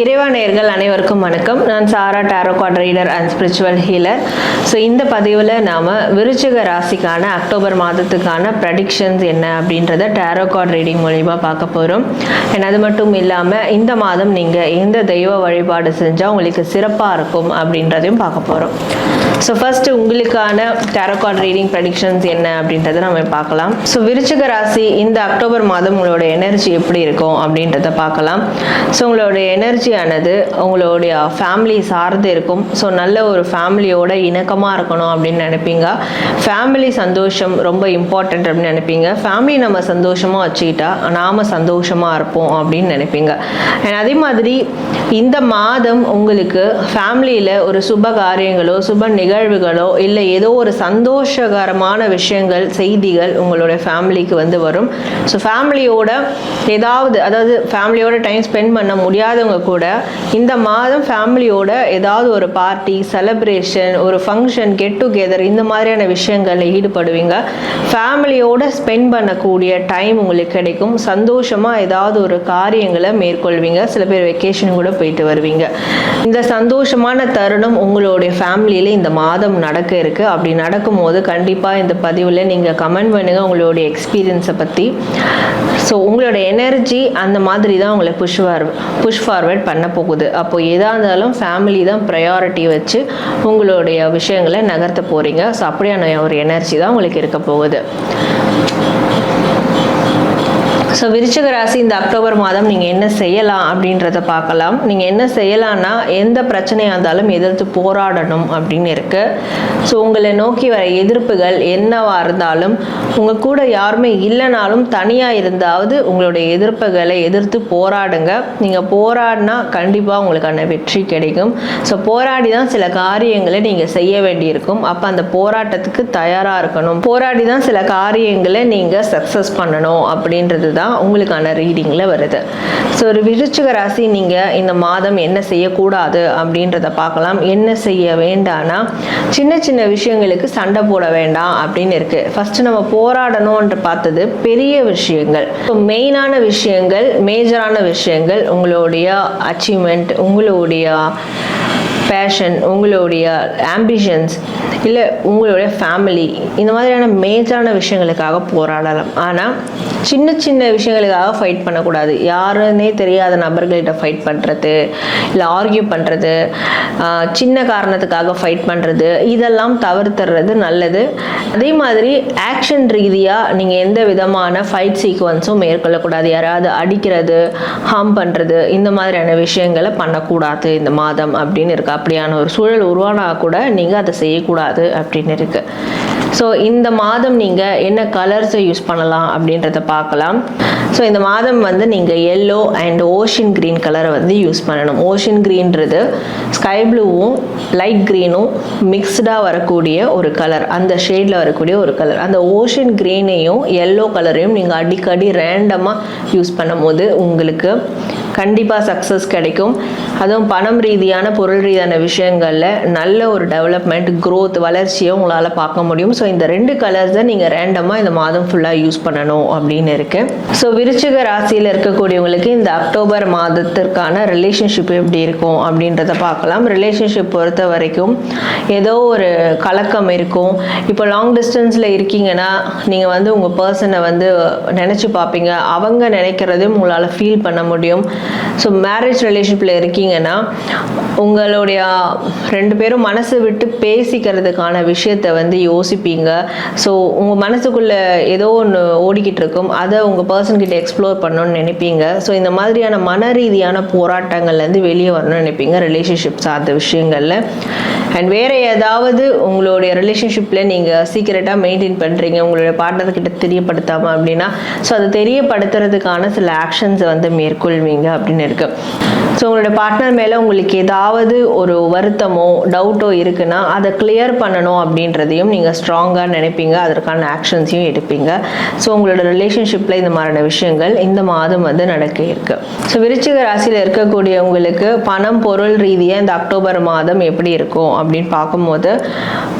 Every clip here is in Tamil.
இறைவா நேர்கள் அனைவருக்கும் வணக்கம். நான் Sara tarot card reader and spiritual healer. So இந்த பதிவில் நாம் விருச்சிக ராசிக்கான அக்டோபர் மாதத்துக்கான ப்ரடிக்ஷன்ஸ் என்ன அப்படின்றத டேரோ கார்ட் ரீடிங் மூலிமா பார்க்க போகிறோம் அண்ட் அது மட்டும் இல்லாமல் இந்த மாதம் நீங்கள் எந்த தெய்வ வழிபாடு செஞ்சால் உங்களுக்கு சிறப்பாக இருக்கும் அப்படின்றதையும் பார்க்க போகிறோம் ஸோ ஃபர்ஸ்ட் உங்களுக்கான டேரோகார்ட் ரீடிங் ப்ரடிக்ஷன்ஸ் என்ன அப்படின்றத நம்ம பார்க்கலாம். ஸோ விருச்சிக ராசி இந்த அக்டோபர் மாதம் உங்களோட எனர்ஜி எப்படி இருக்கும் அப்படின்றத பார்க்கலாம். ஸோ உங்களோட எனர்ஜியானது உங்களுடைய ஃபேமிலி சார்ந்து இருக்கும். ஸோ நல்ல ஒரு ஃபேமிலியோட இணக்கமாக இருக்கணும் அப்படின்னு நினைப்பீங்க. ஃபேமிலி சந்தோஷம் ரொம்ப இம்பார்ட்டன்ட் அப்படின்னு நினைப்பீங்க. ஃபேமிலி நம்ம சந்தோஷமாக வச்சுக்கிட்டா நாம் சந்தோஷமாக இருப்போம் அப்படின்னு நினைப்பீங்க. அண்ட் அதே மாதிரி இந்த மாதம் உங்களுக்கு ஃபேமிலியில் ஒரு சுப காரியங்களோ சுப நிகழ்வுகளோ இல்லை ஏதோ ஒரு சந்தோஷகரமான விஷயங்கள் செய்திகள் உங்களுடைய ஃபேமிலிக்கு வந்து வரும். ஸோ ஃபேமிலியோட ஏதாவது அதாவது ஃபேமிலியோட டைம் ஸ்பெண்ட் பண்ண முடியாதவங்க கூட இந்த மாதம் ஃபேமிலியோட ஏதாவது ஒரு பார்ட்டி செலப்ரேஷன் ஒரு ஃபங்க்ஷன் கெட் டுகெதர் இந்த மாதிரியான விஷயங்களில் ஈடுபடுவீங்க. ஃபேமிலியோட ஸ்பெண்ட் பண்ணக்கூடிய டைம் உங்களுக்கு கிடைக்கும். சந்தோஷமாக ஏதாவது ஒரு காரியங்களை மேற்கொள்வீங்க. சில பேர் வெக்கேஷன் கூட போயிட்டு வருவீங்க. இந்த சந்தோஷமான தருணம் உங்களுடைய ஃபேமிலியில் இந்த மாதம் நடக்க இருக்கு. அப்படி நடக்கும்போது கண்டிப்பாக இந்த பதிவில் நீங்கள் கமெண்ட் பண்ணுங்கள் உங்களுடைய எக்ஸ்பீரியன்ஸை பற்றி ஸோ உங்களோட எனர்ஜி அந்த மாதிரி தான் உங்களை புஷ் ஃபார் புஷ் ஃபார்வர்ட் பண்ண போகுது. அப்போ எதாக இருந்தாலும் ஃபேமிலி தான் ப்ரையாரிட்டி வச்சு உங்களுடைய விஷயங்களை நகர்த்த போகிறீங்க ஸோ அப்படியான ஒரு எனர்ஜி தான் உங்களுக்கு இருக்க போகுது. ஸோ விருச்சிக ராசி இந்த அக்டோபர் மாதம் நீங்கள் என்ன செய்யலாம் அப்படின்றத பார்க்கலாம். நீங்கள் என்ன செய்யலாம்னா எந்த பிரச்சனையாக இருந்தாலும் எதிர்த்து போராடணும் அப்படின்னு இருக்குது ஸோ உங்களை நோக்கி வர எதிர்ப்புகள் என்னவாக இருந்தாலும் உங்கள் கூட யாருமே இல்லைனாலும் தனியாக இருந்தாவது உங்களுடைய எதிர்ப்புகளை எதிர்த்து போராடுங்க. நீங்கள் போராடினா கண்டிப்பாக உங்களுக்கான வெற்றி கிடைக்கும். ஸோ போராடி தான் சில காரியங்களை நீங்கள் செய்ய வேண்டியிருக்கும். அப்போ அந்த போராட்டத்துக்கு தயாராக இருக்கணும். போராடி தான் சில காரியங்களை நீங்கள் சக்ஸஸ் பண்ணணும் அப்படின்றது தான் உங்களுக்கான ரீடிங்கில் வருது. ஸோ ஒரு விருச்சிக ராசி நீங்கள் இந்த மாதம் என்ன செய்யக்கூடாது அப்படின்றத பார்க்கலாம். என்ன செய்ய வேண்டாம்னா சின்ன சின்ன விஷயங்களுக்கு சண்டை போட வேண்டாம் அப்படின்னு இருக்கு. ஃபர்ஸ்ட் நம்ம போராடணும்ன்ற பார்த்தது பெரிய விஷயங்கள். ஸோ மெயினான விஷயங்கள் மேஜரான விஷயங்கள் உங்களுடைய அச்சீவ்மெண்ட் உங்களுடைய பேஷன் உங்களுடைய ஆம்பிஷன்ஸ் இல்லை உங்களுடைய ஃபேமிலி இந்த மாதிரியான மேஜரான விஷயங்களுக்காக போராடலாம். ஆனால் சின்ன சின்ன விஷயங்களுக்காக ஃபைட் பண்ணக்கூடாது. யாருன்னே தெரியாத நபர்கள்கிட்ட ஃபைட் பண்ணுறது இல்லை ஆர்கியூ பண்ணுறது சின்ன காரணத்துக்காக ஃபைட் பண்ணுறது இதெல்லாம் தவிர்த்துறது நல்லது. அதே மாதிரி ஆக்ஷன் ரீதியாக நீங்கள் எந்த விதமான ஃபைட் சீக்வன்ஸும் மேற்கொள்ளக்கூடாது. யாராவது அடிக்கிறது ஹார்ம் பண்ணுறது இந்த மாதிரியான விஷயங்களை பண்ணக்கூடாது இந்த மாதம் அப்படின்னு இருக்கா? அப்படியான ஒரு சூழல் உருவானா கூட நீங்கள் அதை செய்யக்கூடாது அப்படின்னு இருக்குது ஸோ இந்த மாதம் நீங்கள் என்ன கலர்ஸை யூஸ் பண்ணலாம் அப்படின்றத பார்க்கலாம். ஸோ இந்த மாதம் வந்து நீங்கள் எல்லோ அண்ட் ஓஷன் க்ரீன் கலரை வந்து யூஸ் பண்ணணும். ஓஷன் க்ரீன்றது ஸ்கை ப்ளூவும் லைட் க்ரீனும் மிக்ஸ்டாக வரக்கூடிய ஒரு கலர் அந்த ஷேடில் வரக்கூடிய ஒரு கலர் அந்த ஓஷன் க்ரீனையும் எல்லோ கலரையும் நீங்கள் அடிக்கடி ரேண்டமாக யூஸ் பண்ணும்போது உங்களுக்கு கண்டிப்பாக சக்ஸஸ் கிடைக்கும். அதுவும் பணம் ரீதியான பொருள் ரீதியான விஷயங்களில் நல்ல ஒரு டெவலப்மெண்ட் க்ரோத் வளர்ச்சியை உங்களால் பார்க்க முடியும். ஸோ இந்த ரெண்டு கலர்ஸை நீங்கள் ரேண்டமாக இந்த மாதம் ஃபுல்லாக யூஸ் பண்ணணும் அப்படின்னு இருக்குது ஸோ விருச்சிக ராசியில் இருக்கக்கூடியவங்களுக்கு இந்த அக்டோபர் மாதத்திற்கான ரிலேஷன்ஷிப் எப்படி இருக்கும் அப்படின்றத பார்க்கலாம். ரிலேஷன்ஷிப் பொறுத்த வரைக்கும் ஏதோ ஒரு கலக்கம் இருக்கும். இப்போ லாங் டிஸ்டன்ஸில் இருக்கீங்கன்னா நீங்கள் வந்து உங்கள் பர்சனை வந்து நினச்சி பார்ப்பீங்க. அவங்க நினைக்கிறதையும் உங்களால் ஃபீல் பண்ண முடியும். ஸோ மேரேஜ் ரிலேஷன்ஷிப்பில் இருக்கீங்கன்னா உங்களுடைய ரெண்டு பேரும் மனசை விட்டு பேசிக்கிறதுக்கான விஷயத்தை வந்து யோசிப்பீங்க. ஸோ உங்கள் மனசுக்குள்ளே ஏதோ ஒன்று ஓடிக்கிட்டு இருக்கும். அதை உங்கள் பர்சன்கிட்ட எக்ஸ்ப்ளோர் பண்ணணும்னு நினைப்பீங்க. ஸோ இந்த மாதிரியான மன ரீதியான போராட்டங்கள்லேருந்து வெளியே வரணும்னு நினைப்பீங்க ரிலேஷன்ஷிப் சார்ந்த விஷயங்களில். அண்ட் வேறு ஏதாவது உங்களுடைய ரிலேஷன்ஷிப்பில் நீங்கள் சீக்கிரட்டாக மெயின்டைன் பண்ணுறீங்க உங்களுடைய பார்ட்னர்கிட்ட தெரியப்படுத்தாமல் அப்படின்னா ஸோ அதை தெரியப்படுத்துறதுக்கான சில ஆக்ஷன்ஸை வந்து மேற்கொள்வீங்க அப்படின்னு இருக்கு. ஸோ உங்களோட பார்ட்னர் மேலே உங்களுக்கு ஏதாவது ஒரு வருத்தமோ டவுட்டோ இருக்குன்னா அதை கிளியர் பண்ணணும் அப்படின்றதையும் நீங்கள் ஸ்ட்ராங்காக நினைப்பீங்க. அதற்கான ஆக்ஷன்ஸையும் எடுப்பீங்க. ஸோ உங்களோட ரிலேஷன்ஷிப்பில் இந்த மாதிரியான விஷயங்கள் இந்த மாதம் வந்து நடக்க இருக்கு. ஸோ விருச்சிக ராசியில் இருக்கக்கூடியவங்களுக்கு பணம் பொருள் ரீதியாக இந்த அக்டோபர் மாதம் எப்படி இருக்கும்? அப்படின்னு பார்க்கும்போது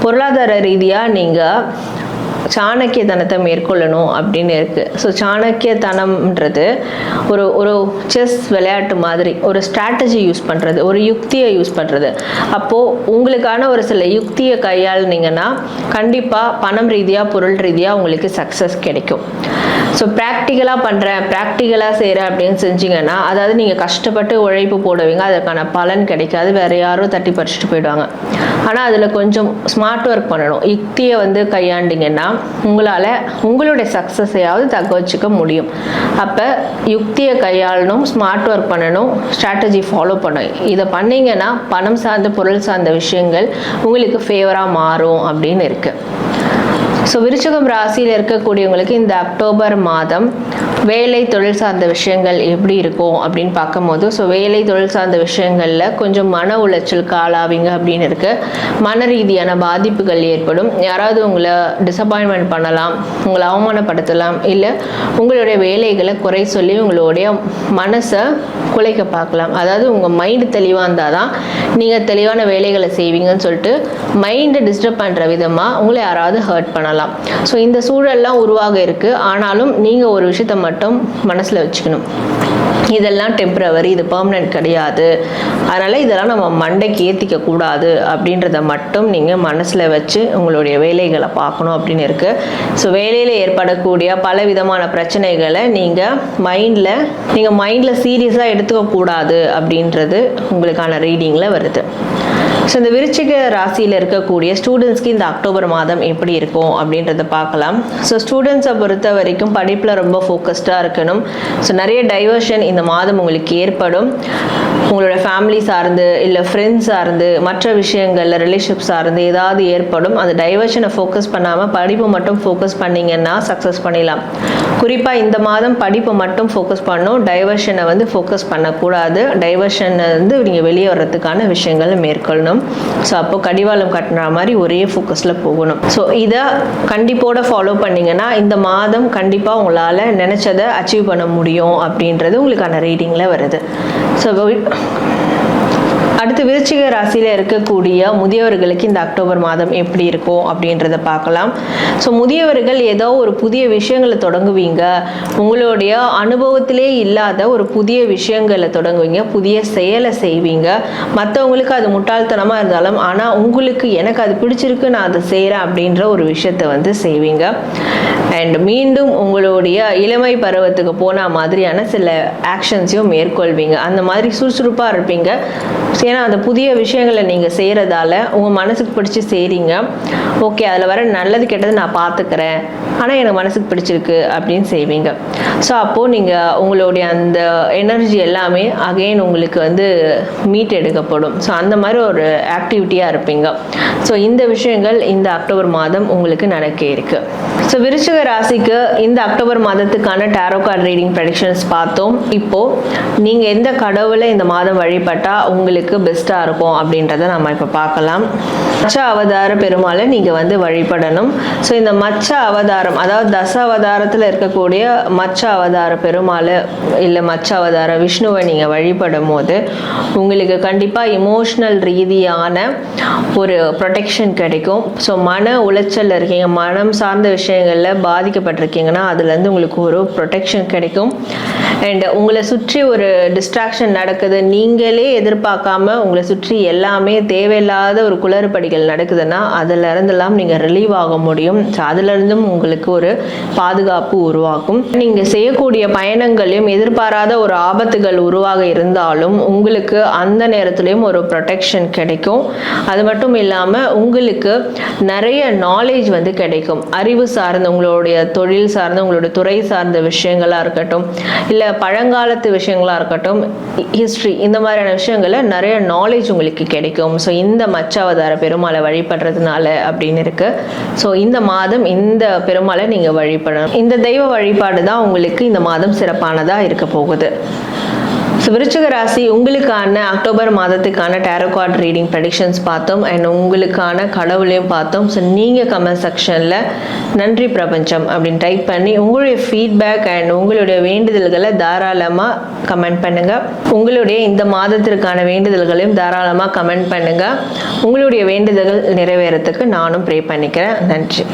பொருளாதார ரீதியாக நீங்கள் சாணக்கியத்தனத்தை மேற்கொள்ளணும் அப்படின்னு இருக்குது ஸோ சாணக்கியத்தனம்ன்றது ஒரு ஒரு செஸ் விளையாட்டு மாதிரி ஒரு ஸ்ட்ராட்டஜி யூஸ் பண்ணுறது ஒரு யுக்தியை யூஸ் பண்ணுறது அப்போது உங்களுக்கான ஒரு சில யுக்தியை கையாளுனீங்கன்னா கண்டிப்பாக பணம் ரீதியாக பொருள் ரீதியாக உங்களுக்கு சக்ஸஸ் கிடைக்கும். ஸோ ப்ராக்டிக்கலாக பண்ணுறேன் ப்ராக்டிக்கலாக செய்கிறேன் அப்படின்னு செஞ்சீங்கன்னா அதாவது நீங்கள் கஷ்டப்பட்டு உழைப்பு போடுவீங்க அதற்கான பலன் கிடைக்காது வேறு யாரும் தட்டி பறிச்சுட்டு போயிடுவாங்க. ஆனால் அதில் கொஞ்சம் ஸ்மார்ட் ஒர்க் பண்ணணும். யுக்தியை வந்து கையாண்டிங்கன்னா உங்களால் உங்களுடைய சக்ஸஸையாவது தக்க வச்சுக்க முடியும். அப்போ யுக்தியை கையாளணும் ஸ்மார்ட் ஒர்க் பண்ணணும் ஸ்ட்ராட்டஜி ஃபாலோ பண்ணணும். இதை பண்ணிங்கன்னா பணம் சார்ந்த பொருள் சார்ந்த விஷயங்கள் உங்களுக்கு ஃபேவராக மாறும் அப்படின்னு இருக்குது ஸோ விருச்சகம் ராசியில் இருக்கக்கூடியவங்களுக்கு இந்த அக்டோபர் மாதம் வேலை தொழில் சார்ந்த விஷயங்கள் எப்படி இருக்கும் அப்படின்னு பார்க்கும்போது ஸோ வேலை தொழில் சார்ந்த விஷயங்களில் கொஞ்சம் மன உளைச்சலுக்கு ஆளாவீங்க அப்படின்னு இருக்கு. மன ரீதியான பாதிப்புகள் ஏற்படும். யாராவது உங்களை டிசப்பாயின்மெண்ட் பண்ணலாம் உங்களை அவமானப்படுத்தலாம் இல்லை உங்களுடைய வேலைகளை குறை சொல்லி உங்களுடைய மனசை குலைக்க பார்க்கலாம். அதாவது உங்கள் மைண்டு தெளிவாக இருந்தால் தான் நீங்கள் தெளிவான வேலைகளை செய்வீங்கன்னு சொல்லிட்டு மைண்டை டிஸ்டர்ப் பண்ணுற விதமாக உங்களை யாராவது ஹர்ட் பண்ணலாம். ஸோ இந்த சூழல்லாம் உருவாக இருக்குது ஆனாலும் நீங்கள் ஒரு விஷயத்தை மட்டும் மனசில் வச்சுக்கணும். இதெல்லாம் டெம்ப்ரவரி இது பர்மனெண்ட் கிடையாது. அதனால் இதெல்லாம் நம்ம மண்டைக்கு ஏற்றிக்க கூடாது அப்படின்றத மட்டும் நீங்கள் மனசில் வச்சு உங்களுடைய வேலைகளை பார்க்கணும் அப்படின்னு இருக்குது ஸோ வேலையில் ஏற்படக்கூடிய பல விதமான பிரச்சனைகளை நீங்கள் மைண்டில் நீங்கள் மைண்டில் சீரியஸாக எடுத்துக்கக்கூடாது அப்படின்றது உங்களுக்கான ரீடிங்கில் வருது. ஸோ இந்த விருச்சிக ராசியில் இருக்கக்கூடிய ஸ்டூடெண்ட்ஸ்க்கு இந்த அக்டோபர் மாதம் எப்படி இருக்கும் அப்படின்றத பார்க்கலாம். ஸோ ஸ்டூடெண்ட்ஸை பொறுத்த வரைக்கும் படிப்பில் ரொம்ப ஃபோக்கஸ்டாக இருக்கணும். ஸோ நிறைய டைவர்ஷன் இந்த மாதம் உங்களுக்கு ஏற்படும். உங்களோட ஃபேமிலி சார்ந்து இல்லை ஃப்ரெண்ட்ஸ் சார்ந்து மற்ற விஷயங்களில் ரிலேஷிப் சார்ந்து ஏதாவது ஏற்படும். அந்த டைவர்ஷனை ஃபோக்கஸ் பண்ணாமல் படிப்பு மட்டும் ஃபோக்கஸ் பண்ணிங்கன்னா சக்ஸஸ் பண்ணிடலாம். குறிப்பாக இந்த மாதம் படிப்பை மட்டும் ஃபோக்கஸ் பண்ணும் டைவர்ஷனை வந்து ஃபோக்கஸ் பண்ணக்கூடாது. டைவர்ஷனை வந்து நீங்கள் வெளியே வர்றதுக்கான விஷயங்களை மேற்கொள்ளணும். ஸோ அப்போ கடிவாளம் கட்டுற மாதிரி ஒரே ஃபோக்கஸில் போகணும். ஸோ இதை கண்டிப்போட ஃபாலோ பண்ணிங்கன்னா இந்த மாதம் கண்டிப்பாக உங்களால் நினச்சதை அச்சீவ் பண்ண முடியும் அப்படின்றது உங்களுக்கான ரீடிங்கில் வருது. ஸோ அடுத்து விருச்சிக ராசியில் இருக்கக்கூடிய முதியவர்களுக்கு இந்த அக்டோபர் மாதம் எப்படி இருக்கும் அப்படின்றத பார்க்கலாம். ஸோ முதியவர்கள் ஏதோ ஒரு புதிய விஷயங்களை தொடங்குவீங்க. உங்களுடைய அனுபவத்திலே இல்லாத ஒரு புதிய விஷயங்களை தொடங்குவீங்க. புதிய செயலை செய்வீங்க. மற்றவங்களுக்கு அது முட்டாள்தனமாக இருந்தாலும் ஆனால் உங்களுக்கு எனக்கு அது பிடிச்சிருக்கு நான் அதை செய்கிறேன் அப்படின்ற ஒரு விஷயத்தை வந்து செய்வீங்க. அண்ட் மீண்டும் உங்களுடைய இளமை பருவத்துக்கு போன மாதிரியான சில ஆக்ஷன்ஸையும் மேற்கொள்வீங்க. அந்த மாதிரி சுறுசுறுப்பாக இருப்பீங்க. ஏன்னா அந்த புதிய விஷயங்களை நீங்கள் செய்கிறதால உங்கள் மனசுக்கு பிடிச்சி செய்கிறீங்க ஓகே அதில் வர நல்லது கெட்டது நான் பார்த்துக்கிறேன் ஆனால் எனக்கு மனசுக்கு பிடிச்சிருக்கு அப்படின்னு செய்வீங்க. ஸோ அப்போது நீங்கள் உங்களுடைய அந்த எனர்ஜி எல்லாமே அகெயின் உங்களுக்கு வந்து மீட் எடுக்கப்படும். ஸோ அந்த மாதிரி ஒரு ஆக்டிவிட்டியாக இருப்பீங்க. ஸோ இந்த விஷயங்கள் இந்த அக்டோபர் மாதம் உங்களுக்கு நடக்க இருக்கு. ஸோ விருச்சிக ராசிக்கு இந்த அக்டோபர் மாதத்துக்கான டேரோ கார்டு ரீடிங் ப்ரெடிக்ஷன்ஸ் பார்த்தோம். இப்போது நீங்கள் எந்த கடவுளை இந்த மாதம் வழிபட்டால் உங்களுக்கு பெஸ்ட்டாக இருக்கும் அப்படின்றத நம்ம இப்போ பார்க்கலாம். மச்ச அவதார பெருமாளை நீங்கள் வந்து வழிபடணும். ஸோ இந்த மச்ச அவதாரம் அதாவது தச அவதாரத்தில் இருக்கக்கூடிய மச்ச அவதார பெருமாளை இல்லை மச்ச அவதார விஷ்ணுவை நீங்கள் வழிபடும் போது உங்களுக்கு கண்டிப்பாக இமோஷ்னல் ரீதியான ஒரு ப்ரொடெக்ஷன் கிடைக்கும். ஸோ மன உளைச்சலில் இருக்கீங்க மனம் சார்ந்த விஷயங்களில் பாதிக்கப்பட்டிருக்கீங்கன்னா அதுலேருந்து உங்களுக்கு ஒரு ப்ரொடெக்ஷன் கிடைக்கும். அண்ட் உங்களை சுற்றி ஒரு டிஸ்ட்ராக்ஷன் நடக்குது நீங்களே எதிர்பார்க்காம உங்களை சுற்றி எல்லாமே தேவையில்லாத ஒரு குளறுபடிகள் நடக்குதுன்னா அதிலிருந்தெல்லாம் நீங்கள் ரிலீவ் ஆக முடியும். ஸோ அதுலேருந்தும் உங்களுக்கு ஒரு பாதுகாப்பு உருவாகும். நீங்கள் செய்யக்கூடிய பயணங்களையும் எதிர்பாராத ஒரு ஆபத்துகள் உருவாக இருந்தாலும் உங்களுக்கு அந்த நேரத்துலையும் ஒரு ப்ரொடெக்ஷன் கிடைக்கும். அது மட்டும் இல்லாமல் உங்களுக்கு நிறைய நாலேஜ் வந்து கிடைக்கும். அறிவு சார்ந்த உங்களுடைய தொழில் சார்ந்த உங்களுடைய துறை சார்ந்த விஷயங்களாக இருக்கட்டும் இல்லை பழங்காலத்து விஷயங்களாக இருக்கட்டும் ஹிஸ்ட்ரி இந்த மாதிரியான விஷயங்களை நிறைய நாலேஜ் உங்களுக்கு கிடைக்கும். ஸோ இந்த மச்சாவதார பெருமாளை வழிபடுறதுனால அப்படின்னு இருக்கு. ஸோ இந்த மாதம் இந்த பெருமாளை நீங்கள் வழிபடணும். இந்த தெய்வ வழிபாடு தான் உங்களுக்கு இந்த மாதம் சிறப்பானதாக இருக்க போகுது. ஸோ விருச்சிக ராசி உங்களுக்கான அக்டோபர் மாதத்துக்கான டேரோகார்ட் ரீடிங் ப்ரெடிக்ஷன்ஸ் பார்த்தோம். அண்ட் உங்களுக்கான கடவுளையும் பார்த்தோம். ஸோ நீங்கள் கமெண்ட் செக்ஷனில் நன்றி பிரபஞ்சம் அப்படின்னு டைப் பண்ணி உங்களுடைய ஃபீட்பேக் அண்ட் உங்களுடைய வேண்டுதல்களை தாராளமாக கமெண்ட் பண்ணுங்கள் உங்களுடைய இந்த மாதத்திற்கான வேண்டுதல்களையும் தாராளமாக கமெண்ட் பண்ணுங்கள் உங்களுடைய வேண்டுதல்கள் நிறைவேறத்துக்கு நானும் ப்ரே பண்ணிக்கிறேன். நன்றி.